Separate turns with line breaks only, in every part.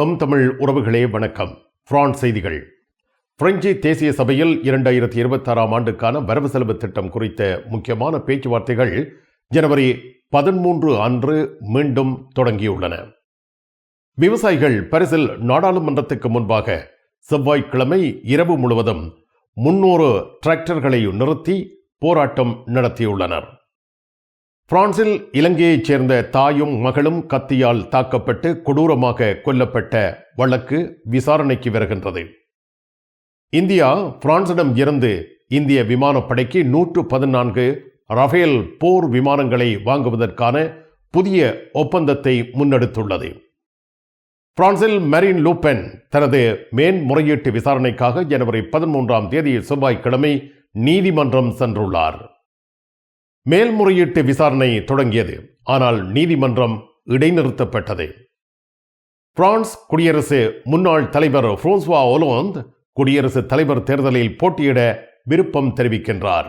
M Tamil உறவுகளே வணக்கம். France செய்திகள். பிரெஞ்சு தேசிய சபையில் இரண்டாயிரத்தி இருபத்தாறாம் ஆண்டுக்கான வரவு செலவு திட்டம் குறித்த முக்கியமான பேச்சுவார்த்தைகள் ஜனவரி பதிமூன்று அன்று மீண்டும் தொடங்கியுள்ளன. விவசாயிகள் பரிசில் நாடாளுமன்றத்துக்கு முன்பாக செவ்வாய்க்கிழமை இரவு முழுவதும் முன்னூறு டிராக்டர்களை நிறுத்தி போராட்டம் நடத்தியுள்ளனர். பிரான்சில் இலங்கையைச் சேர்ந்த தாயும் மகளும் கத்தியால் தாக்கப்பட்டு கொடூரமாக கொல்லப்பட்ட வழக்கு விசாரணைக்கு வருகின்றது. இந்தியா பிரான்சிடம் இருந்து இந்திய விமானப்படைக்கு நூற்று பதினான்கு ரஃபேல் போர் விமானங்களை வாங்குவதற்கான புதிய ஒப்பந்தத்தை முன்னெடுத்துள்ளது. பிரான்சில் மெரின் லூப்பென் தனது மேன்முறையீட்டு விசாரணைக்காக ஜனவரி பதிமூன்றாம் தேதி செவ்வாய்க்கிழமை நீதிமன்றம் சென்றுள்ளார். மேல்முறையீட்டு விசாரணை தொடங்கியது. ஆனால் நீதிமன்றம் இடைநிறுத்தப்பட்டது. பிரான்ஸ் குடியரசு முன்னாள் தலைவர் புரோன்சுவா ஒலோந்த் குடியரசுத் தலைவர் தேர்தலில் போட்டியிட விருப்பம் தெரிவிக்கின்றார்.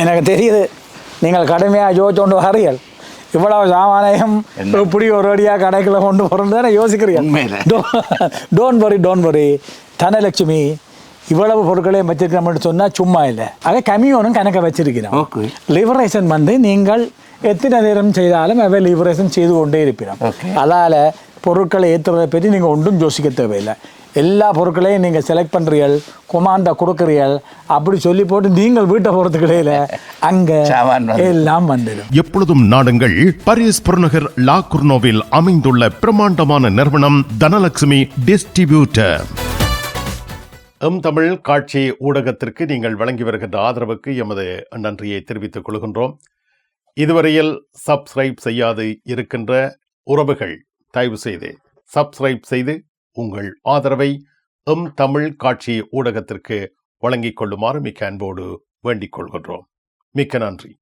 எனக்கு தெரியுது. நீங்கள் கடுமையாக யோசிச்சோண்டு வரீர்கள். இவ்வளவு சாமானியம் இப்படி ஒரு அடியாக கடைக்குள்ள கொண்டு போகிறது தானே யோசிக்கிறீங்க
உண்மையில.
டோன் வரி டோன் வரி. தனலட்சுமி இவ்வளவு பொருட்களையும் வச்சிருக்கிறோம்னு சொன்னால் சும்மா இல்லை. அதை கமியோனும் கணக்க வச்சிருக்கிறோம். லிபரேஷன் வந்து நீங்கள் எத்தனை நேரம் செய்தாலும் அவை லிபரேஷன் செய்து கொண்டே இருப்பினோம்
Okay.
அதால் பொருட்களை ஏற்றுறதை பற்றி நீங்கள் ஒன்றும் யோசிக்க தேவையில்லை. எல்லா பொருட்களையும் நீங்கள் செலக்ட் பண்ணுறீர்கள் கொமாண்டா கொடுக்குறீர்கள். அப்படி சொல்லி போட்டு நீங்கள் வீட்டை போகிறதுக்கிடையில அங்கே
சாமான் வந்து.
எல்லாம் வந்துடும்.
எப்பொழுதும் நாடுங்கள் பாரிஸ் புறநகர் லா குர்னோவில் அமைந்துள்ள பிரம்மாண்டமான நிறுவனம் தனலட்சுமி டிஸ்ட்ரிபியூட்டர். எம் தமிழ் காட்சி ஊடகத்திற்கு நீங்கள் வழங்கி வருகின்ற ஆதரவுக்கு எமது நன்றியை தெரிவித்துக் கொள்கின்றோம். இதுவரையில் சப்ஸ்கிரைப் செய்யாது இருக்கின்ற உறவுகள் தயவு செய்து சப்ஸ்கிரைப் செய்து உங்கள் ஆதரவை எம் தமிழ் காட்சி ஊடகத்திற்கு வழங்கிக் கொள்ளுமாறு மிக்க அன்போடு வேண்டிக் கொள்கின்றோம். மிக்க நன்றி.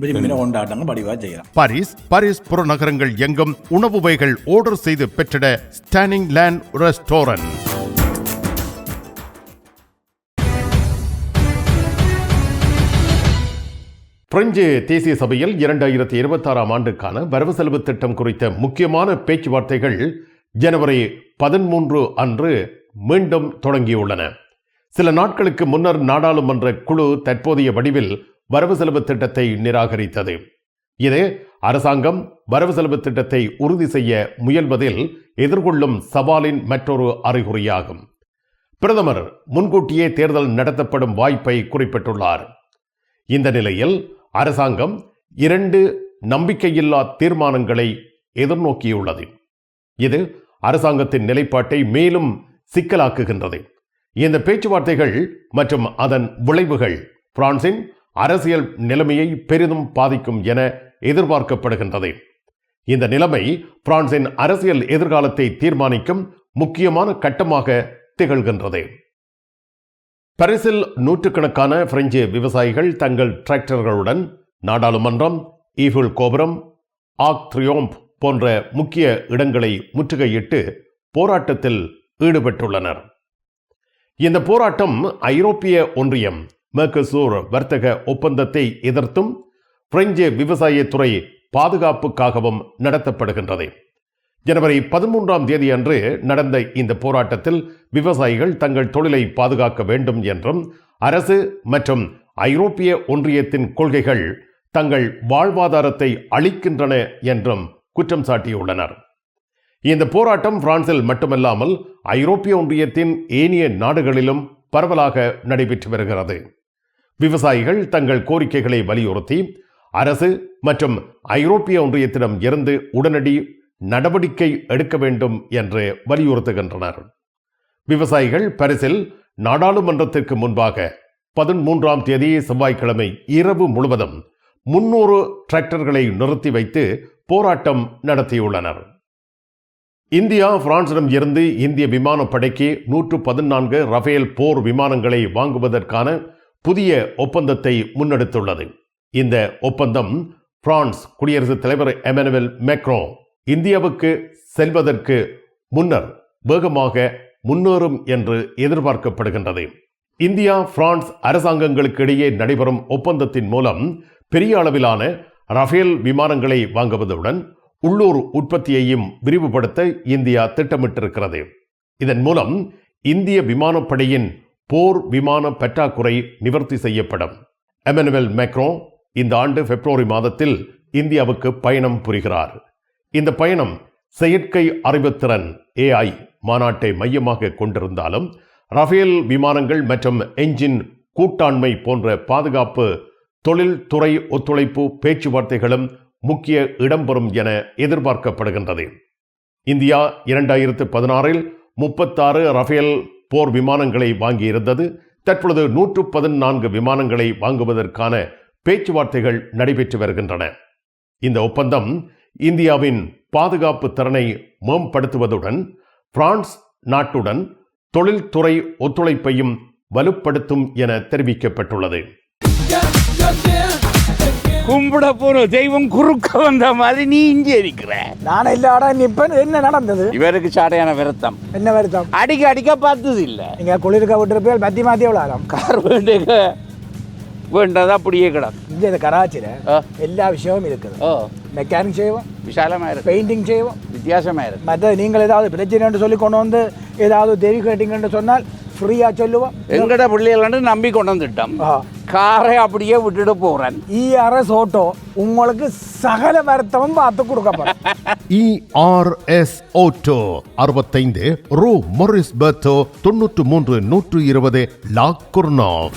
விரும்பின கொண்டாட்டங்கள் படிவா செய்யலாம்.
பாரிஸ் பாரிஸ் புறநகரங்கள் எங்கும் உணவு வகைகள் ஆர்டர் செய்து பெற்றிட ஸ்டானிங் லேண்ட் ரெஸ்டாரண்ட் பிரெஞ்சு தேசிய சபையில் இரண்டாயிரத்தி இருபத்தாறாம் ஆண்டுக்கான வரவு செலவு திட்டம் குறித்த முக்கியமான பேச்சுவார்த்தைகள் ஜனவரி பதிமூன்று அன்று மீண்டும் தொடங்கியுள்ளன. சில நாட்களுக்கு முன்னர் நாடாளுமன்ற குழு தற்போதைய வடிவில் வரவு செலவு திட்டத்தை நிராகரித்தது. இது அரசாங்கம் வரவு செலவு திட்டத்தை உறுதி செய்ய முயல்வதில் எதிர்கொள்ளும் சவாலின் மற்றொரு அறிகுறியாகும். பிரதமர் முன்கூட்டியே தேர்தல் நடத்தப்படும் வாய்ப்பை குறிப்பிட்டுள்ளார். இந்த நிலையில் அரசாங்கம் இரண்டு நம்பிக்கையில்லா தீர்மானங்களை எதிர்நோக்கியுள்ளது. இது அரசாங்கத்தின் நிலைப்பாட்டை மேலும் சிக்கலாக்குகின்றது. இந்த பேச்சுவார்த்தைகள் மற்றும் அதன் விளைவுகள் பிரான்சின் அரசியல் நிலைமையை பெரிதும் பாதிக்கும் என எதிர்பார்க்கப்படுகின்றது. இந்த நிலைமை பிரான்சின் அரசியல் எதிர்காலத்தை தீர்மானிக்கும் முக்கியமான கட்டமாக திகழ்கின்றது. பரிசில் நூற்றுக்கணக்கான பிரெஞ்சு விவசாயிகள் தங்கள் டிராக்டர்களுடன் நாடாளுமன்றம் ஈஃபுல் கோபுரம் ஆக் த்ரியோம்ப் போன்ற முக்கிய இடங்களை முற்றுகையிட்டு போராட்டத்தில் ஈடுபட்டுள்ளனர். இந்த போராட்டம் ஐரோப்பிய ஒன்றியம் மெர்கசூர் வர்த்தக ஒப்பந்தத்தை எதிர்த்தும் பிரெஞ்சு விவசாயத்துறை பாதுகாப்புக்காகவும் நடத்தப்படுகின்றது. ஜனவரி பதிமூன்றாம் தேதி அன்று நடந்த இந்த போராட்டத்தில் விவசாயிகள் தங்கள் தொழிலை பாதுகாக்க வேண்டும் என்றும் அரசு மற்றும் ஐரோப்பிய ஒன்றியத்தின் கொள்கைகள் தங்கள் வாழ்வாதாரத்தை அளிக்கின்றன என்றும் குற்றம் சாட்டியுள்ளனர். இந்த போராட்டம் பிரான்சில் மட்டுமல்லாமல் ஐரோப்பிய ஒன்றியத்தின் ஏனைய நாடுகளிலும் பரவலாக நடைபெற்று வருகிறது. விவசாயிகள் தங்கள் கோரிக்கைகளை வலியுறுத்தி அரசு மற்றும் ஐரோப்பிய ஒன்றியத்திடம் இருந்து உடனடி நடவடிக்கை எடுக்க வேண்டும் என்று வலியுறுத்துகின்றனர். விவசாயிகள் பரிசில் நாடாளுமன்றத்திற்கு முன்பாக பதிமூன்றாம் தேதி செவ்வாய்க்கிழமை இரவு முழுவதும் முன்னூறு டிராக்டர்களை நிறுத்தி வைத்து போராட்டம் நடத்தியுள்ளனர். இந்தியா பிரான்சிடம் இருந்து இந்திய விமானப்படைக்கு நூற்று பதினான்கு ரஃபேல் போர் விமானங்களை வாங்குவதற்கான புதிய ஒப்பந்தத்தை முன்னெடுத்துள்ளது. இந்த ஒப்பந்தம் பிரான்ஸ் குடியரசுத் தலைவர் எமனுவல் மேக்ரோ இந்தியாவுக்கு செல்வதற்கு முன்னர் வேகமாக முன்னேறும் என்று எதிர்பார்க்கப்படுகின்றது. இந்தியா பிரான்ஸ் அரசாங்கங்களுக்கு இடையே நடைபெறும் ஒப்பந்தத்தின் மூலம் பெரிய அளவிலான ரஃபேல் விமானங்களை வாங்குவதுடன் உள்ளூர் உற்பத்தியையும் விரிவுபடுத்த இந்தியா திட்டமிட்டிருக்கிறது. இதன் மூலம் இந்திய விமானப்படையின் போர் விமான பற்றாக்குறை நிவர்த்தி செய்யப்படும். எமனுவல் மேக்ரோ இந்த ஆண்டு பிப்ரவரி மாதத்தில் இந்தியாவுக்கு பயணம் புரிகிறார். இந்த பயணம் செயற்கை அறிவுத்திறன் ஏஐ மாநாட்டை மையமாக கொண்டிருந்தாலும் ரஃபேல் விமானங்கள் மற்றும் என்ஜின் கூட்டாண்மை போன்ற பாதுகாப்பு தொழில்துறை ஒத்துழைப்பு பேச்சுவார்த்தைகளும் முக்கிய இடம்பெறும் என எதிர்பார்க்கப்படுகின்றது. இந்தியா இரண்டாயிரத்து பதினாறில் முப்பத்தாறு ரஃபேல் போர் விமானங்களை வாங்கியிருந்தது. தற்பொழுது நூற்று பதினான்கு விமானங்களை வாங்குவதற்கான பேச்சுவார்த்தைகள் நடைபெற்று வருகின்றன. இந்த ஒப்பந்தம் இந்தியாவின் பாதுகாப்பு திறனை மேம்படுத்துவதுடன் பிரான்ஸ் நாட்டுடன் தொழில்துறை ஒத்துழைப்பையும் வலுப்படுத்தும் என தெரிவிக்கப்பட்டுள்ளது.
கும்பிட போற தெய்வம் குறுக்க வந்த மாதிரி நீ இங்கே இருக்கிற.
நான் இல்லாடா நிப்பேன் என்ன நடந்தது?
இவருக்கு சாடையான விரத்தம்.
என்ன வருத்தம்?
அடிக்க அடிக்க பார்த்தது இல்ல
நீங்க குளிர்க்க விட்டுருப்பேன் மத்தி மாத்தி விளாடும்
கார் வேண்டுக வேண்டது அப்படியே கிடக்கு.
இங்க இந்த கராச்சியில. எல்லா விஷயமும் இருக்குது. மெக்கானிக் செய்வோம்
விசாலமா இருக்கு.
பெயிண்டிங் செய்வோம்.
வித்தியாசமா இருக்கு.
மற்ற நீங்கள் ஏதாவது பிரச்சனைன்னு சொல்லி கொண்டு வந்து ஏதாவது தேவி கேட்டீங்கன்னு சொன்னால் ஃப்ரீயா சொல்லுவோம்
எங்கட பிள்ளைகள் நம்பி கொண்டு வந்துட்டோம். காரை அப்படியே விட்டுட்டு போறேன்
இஆர்எஸ் ஓட்டோ உங்களுக்கு சகல வருத்தமும் பார்த்து கொடுக்கப்படும்
இஆர்எஸ் ஓட்டோ அறுபத்தைந்து ரூ மொரிஸ் பெர்த்தோ தொன்னூற்று மூன்று நூற்று இருபது லா குர்னாவ்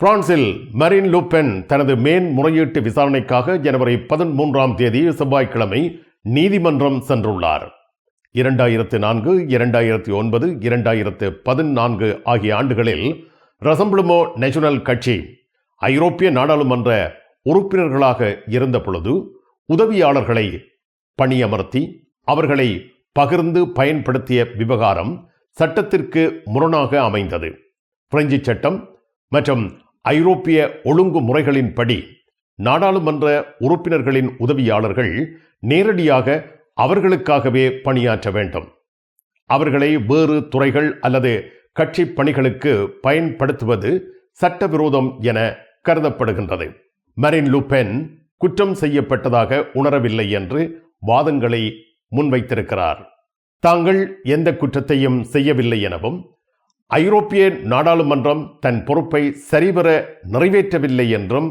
பிரான்சில் மரின் லூப்பென் தனது மேன்முறையீட்டு விசாரணைக்காக ஜனவரி பதிமூன்றாம் தேதி செவ்வாய்க்கிழமை நீதிமன்றம் சென்றுள்ளார். இரண்டாயிரத்து நான்கு இரண்டாயிரத்தி ஒன்பது இரண்டாயிரத்து பதினான்கு ஆகிய ஆண்டுகளில் ரசம்பிளுமோ நேஷனல் கட்சி ஐரோப்பிய நாடாளுமன்ற உறுப்பினர்களாக இருந்த பொழுது உதவியாளர்களை பணியமர்த்தி அவர்களை பகிர்ந்து பயன்படுத்திய விவகாரம் சட்டத்திற்கு முரணாக அமைந்தது. பிரெஞ்சு சட்டம் மற்றும் ஐரோப்பிய ஒழுங்குமுறைகளின்படி நாடாளுமன்ற உறுப்பினர்களின் உதவியாளர்கள் நேரடியாக அவர்களுக்காகவே பணியாற்ற வேண்டும். அவர்களை வேறு துறைகள் அல்லது கட்சி பணிகளுக்கு பயன்படுத்துவது சட்டவிரோதம் என கருதப்படுகின்றது. மரின் லுபென் குற்றம் செய்யப்பட்டதாக உணரவில்லை என்று வாதங்களை முன்வைத்திருக்கிறார். தாங்கள் எந்த குற்றத்தையும் செய்யவில்லை எனவும் ஐரோப்பிய நாடாளுமன்றம் தன் பொறுப்பை சரிவர நிறைவேற்றவில்லை என்றும்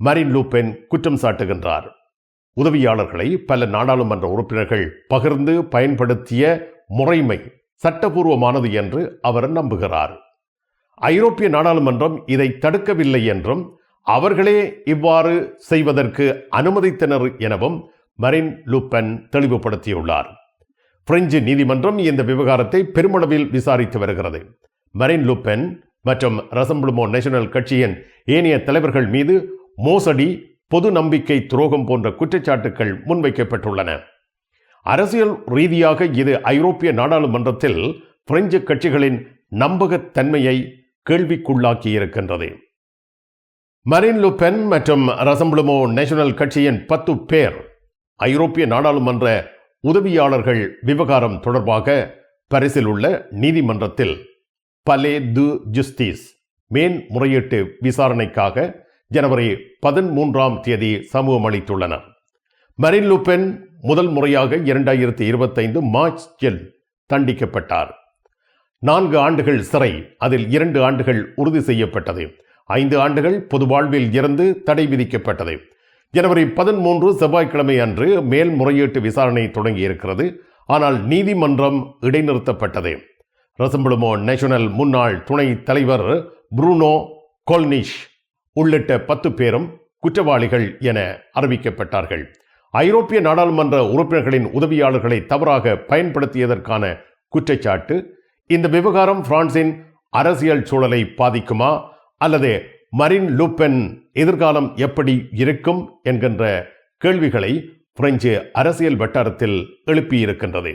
மரின் லூபென் குற்றம் சாட்டுகின்றார். உதவியாளர்களை பல நாடாளுமன்ற உறுப்பினர்கள் பகிர்ந்து பயன்படுத்திய முறைமை சட்டபூர்வமானது என்று அவர் நம்புகிறார். ஐரோப்பிய நாடாளுமன்றம் இதை தடுக்கவில்லை என்றும் அவர்களே இவ்வாறு செய்வதற்கு அனுமதித்தனர் எனவும் மரின் லூப்பன் தெளிவுபடுத்தியுள்ளார். பிரெஞ்சு நீதிமன்றம் இந்த விவகாரத்தை பெருமளவில் விசாரித்து வருகிறது. மரின் லுப்பென் மற்றும் ரசம்பிளுமோ நேஷனல் கட்சியின் ஏனைய தலைவர்கள் மீது மோசடி பொது நம்பிக்கை துரோகம் போன்ற குற்றச்சாட்டுகள் முன்வைக்கப்பட்டுள்ளன. அரசியல் ரீதியாக இது ஐரோப்பிய நாடாளுமன்றத்தில் பிரெஞ்சு கட்சிகளின் நம்பகத்தன்மையை கேள்விக்குள்ளாக்கியிருக்கின்றது. மரின் லுபென் மற்றும் ரசம்பிளுமோ நேஷனல் கட்சியின் பத்து பேர் ஐரோப்பிய நாடாளுமன்ற உதவியாளர்கள் விவகாரம் தொடர்பாக பரிசில் உள்ள நீதிமன்றத்தில் பலே து ஜுஸ்டிஸ் மேன்முறையீட்டு விசாரணைக்காக ஜனவரி பதிமூன்றாம் தேதி சமூகம் அளித்துள்ளனர். மரின் லுபென் முதல் முறையாக இரண்டாயிரத்தி இருபத்தைந்து மார்ச்சில் தண்டிக்கப்பட்டார். நான்கு ஆண்டுகள் சிறை அதில் இரண்டு ஆண்டுகள் உறுதி செய்யப்பட்டது. ஐந்து ஆண்டுகள் பொது வாழ்வில் இருந்து தடை விதிக்கப்பட்டது. ஜனவரி பதிமூன்று செவ்வாய்க்கிழமை அன்று மேல்முறையீட்டு விசாரணை தொடங்கியிருக்கிறது. ஆனால் நீதிமன்றம் இடைநிறுத்தப்பட்டது. ரசம்பளுமோ நேஷனல் முன்னாள் துணை தலைவர் புரூனோ கோல்னிஷ் உள்ளிட்ட பத்து பேரும் குற்றவாளிகள் என அறிவிக்கப்பட்டார்கள். ஐரோப்பிய நாடாளுமன்ற உறுப்பினர்களின் உதவியாளர்களை தவறாக பயன்படுத்தியதற்கான குற்றச்சாட்டு இந்த விவகாரம் பிரான்சின் அரசியல் சூழலை பாதிக்குமா? அல்லது மரின் லூப்பென் எதிர்காலம் எப்படி இருக்கும்? என்கின்ற கேள்விகளை பிரெஞ்சு அரசியல் வட்டாரத்தில் எழுப்பியிருக்கின்றது.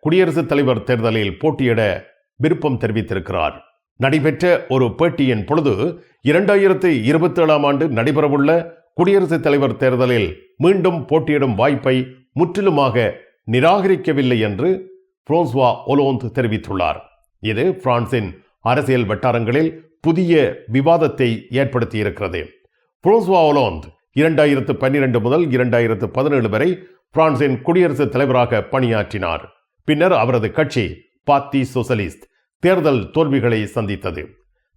குடியரசுத் தலைவர் தேர்தலில் போட்டியிட விருப்பம் தெரிவித்திருக்கிறார். நடைபெற்ற ஒரு பேட்டியின் பொழுது இரண்டாயிரத்து இருபத்தி ஏழாம் ஆண்டு நடைபெறவுள்ள குடியரசுத் தலைவர் தேர்தலில் மீண்டும் போட்டியிடும் வாய்ப்பை முற்றிலுமாக நிராகரிக்கவில்லை என்று புரோஸ்வா ஒலோந்த் தெரிவித்துள்ளார். இது பிரான்சின் அரசியல் வட்டாரங்களில் புதிய விவாதத்தை ஏற்படுத்தியிருக்கிறது. புரோஸ்வா ஒலோந்த் இரண்டாயிரத்து பன்னிரண்டு முதல் இரண்டாயிரத்து பதினேழு வரை பிரான்சின் குடியரசுத் தலைவராக பணியாற்றினார். பின்னர் அவரது கட்சி பாத்தி சோசலிஸ்ட் தேர்தல் தோல்விகளை சந்தித்தது.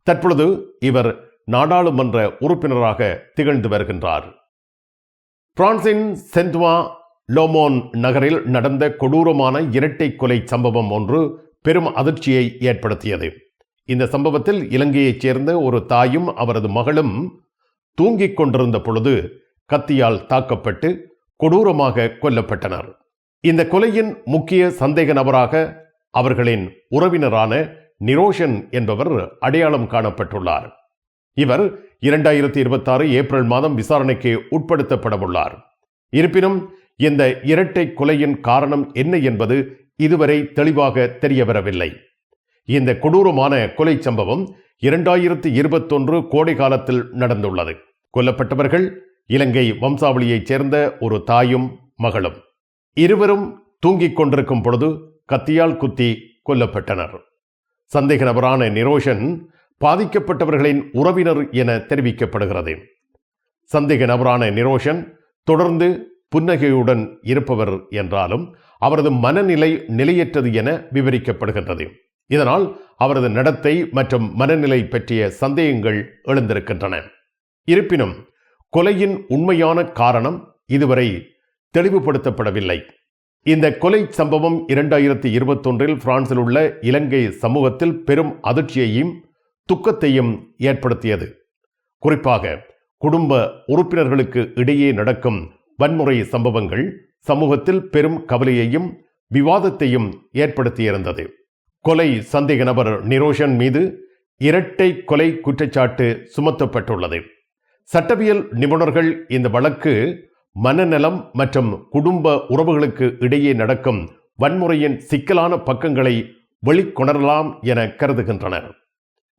தற்பொழுது இவர் நாடாளுமன்ற உறுப்பினராக திகழ்ந்து வருகின்றார். பிரான்சின் சென்ட்வா லோமோன் நகரில் நடந்த கொடூரமான இரட்டை கொலை சம்பவம் ஒன்று பெரும் அதிர்ச்சியை ஏற்படுத்தியது. இந்த சம்பவத்தில் இலங்கையைச் சேர்ந்த ஒரு தாயும் அவரது மகளும் தூங்கிக் கொண்டிருந்த பொழுது கத்தியால் தாக்கப்பட்டு கொடூரமாக கொல்லப்பட்டனர். இந்த கொலையின் முக்கிய சந்தேக நபராக அவர்களின் உறவினரான நிரோஷன் என்பவர் அடையாளம் காணப்பட்டுள்ளார். இவர் இரண்டாயிரத்தி இருபத்தாறு ஏப்ரல் மாதம் விசாரணைக்கு உட்படுத்தப்படவுள்ளார். இருப்பினும் இந்த இரட்டை கொலையின் காரணம் என்ன என்பது இதுவரை தெளிவாக தெரியவரவில்லை. இந்த கொடூரமான கொலை சம்பவம் இரண்டாயிரத்தி இருபத்தொன்று கோடை காலத்தில் நடந்துள்ளது. கொல்லப்பட்டவர்கள் இலங்கை வம்சாவளியைச் சேர்ந்த ஒரு தாயும் மகளும். இருவரும் தூங்கிக் கொண்டிருக்கும் பொழுது கத்தியால் குத்தி கொல்லப்பட்டனர். சந்தேக நபரான நிரோஷன் பாதிக்கப்பட்டவர்களின் உறவினர் என தெரிவிக்கப்படுகிறது. சந்தேக நபரான நிரோஷன் தொடர்ந்து புன்னகையுடன் இருப்பவர் என்றாலும் அவரது மனநிலை நிலையற்றது என விவரிக்கப்படுகின்றது. இதனால் அவரது நடத்தை மற்றும் மனநிலை பற்றிய சந்தேகங்கள் எழுந்திருக்கின்றன. இருப்பினும் கொலையின் உண்மையான காரணம் இதுவரை தெளிவுபடுத்தப்படவில்லை. இந்த கொலை சம்பவம் இரண்டாயிரத்தி இருபத்தொன்றில் பிரான்சில் உள்ள இலங்கை சமூகத்தில் பெரும் அதிர்ச்சியையும் துக்கத்தையும் ஏற்படுத்தியது. குறிப்பாக குடும்ப உறுப்பினர்களுக்கு இடையே நடக்கும் வன்முறை சம்பவங்கள் சமூகத்தில் பெரும் கவலையையும் விவாதத்தையும் ஏற்படுத்தியிருந்தது. கொலை சந்தேக நபர் நிரோஷன் மீது இரட்டை கொலை குற்றச்சாட்டு சுமத்தப்பட்டுள்ளது. சட்டவியல் நிபுணர்கள் இந்த வழக்கு மனநலம் மற்றும் குடும்ப உறவுகளுக்கு இடையே நடக்கும் வன்முறையின் சிக்கலான பக்கங்களை வெளிக்கொணரலாம் என கருதுகின்றனர்.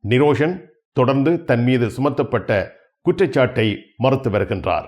நிரோஷன் தொடர்ந்து தன் மீது சுமத்தப்பட்ட குற்றச்சாட்டை மறுத்து வருகின்றார்.